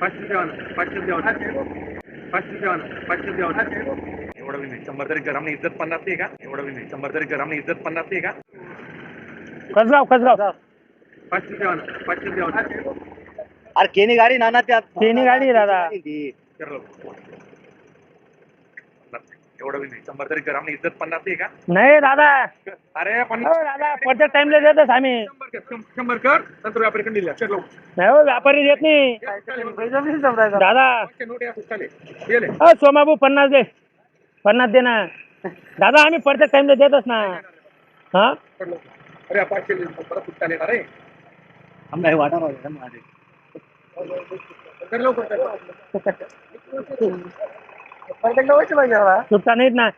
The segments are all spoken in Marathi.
पाचशे देवान पाचशे देवान पाचशे देवान पाचशे देवान एवढं बी नाही शंभर तरी गरम इज्जत पन्नास आहे का? एवढं बी नाही शंभर तरी गरम इज्जत पन्नास आहे का? कसगाव कसगाव पाचशे देवान पाचशे देवान अरे केनी गाडी ना ना त्यात केनी गाडी दादा. कर. एवढं बी नाही. शंभर तरी गरम इज्जत पन्नास आहे का? नाही दादा. अरे हो पन्नास दादा प्रत्येक टाइमला देतच आम्ही. शंभर कर शं- शंभर कर नंतर व्यापारी दिल्या चल लो नाही हो व्यापारी देत नाही. दादा. नोट या पुस्तकाले. गेले हो सोमाबू पन्नास दे. पन्नास दे ना. दादा आम्ही प्रत्येक टाइमला देतच ना. हा? कर लो. अरे पाचशे परत पुस्तकाले हे वाटा सुट्टा नाहीत ना.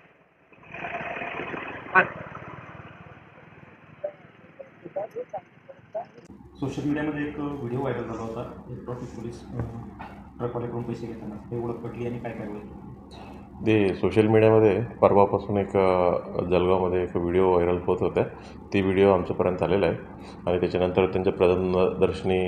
सोशल मीडियामध्ये एक व्हिडिओ व्हायरल झाला होता. एक ट्रॉफिक पोलीस ट्रकवाल्याकडून पैसे घेताना. हे ओळख पटली आणि काय काय होईल? ते सोशल मीडियामध्ये परवापासून एक जलगावमध्ये जळगावमध्ये एक व्हिडिओ व्हायरल होत होत्या ती व्हिडिओ आमच्यापर्यंत आलेला आहे. आणि त्याच्यानंतर त्यांच्या प्रदर्शनी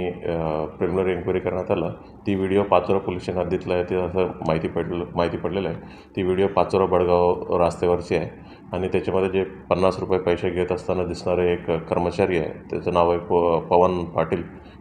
प्रिलिमिनरी एन्क्वायरी करण्यात आला. ती व्हिडिओ पाचोरा पोलीस स्टेशन हद्दीतला आहे ते असं माहिती पडलं माहिती पडलेलं आहे. ती व्हिडिओ पाचोरा बडगाव रस्त्यावरची आहे. आणि त्याच्यामध्ये जे पन्नास रुपये पैसे घेत असताना दिसणारे एक कर्मचारी आहे. त्याचं नाव आहे प पवन पाटील.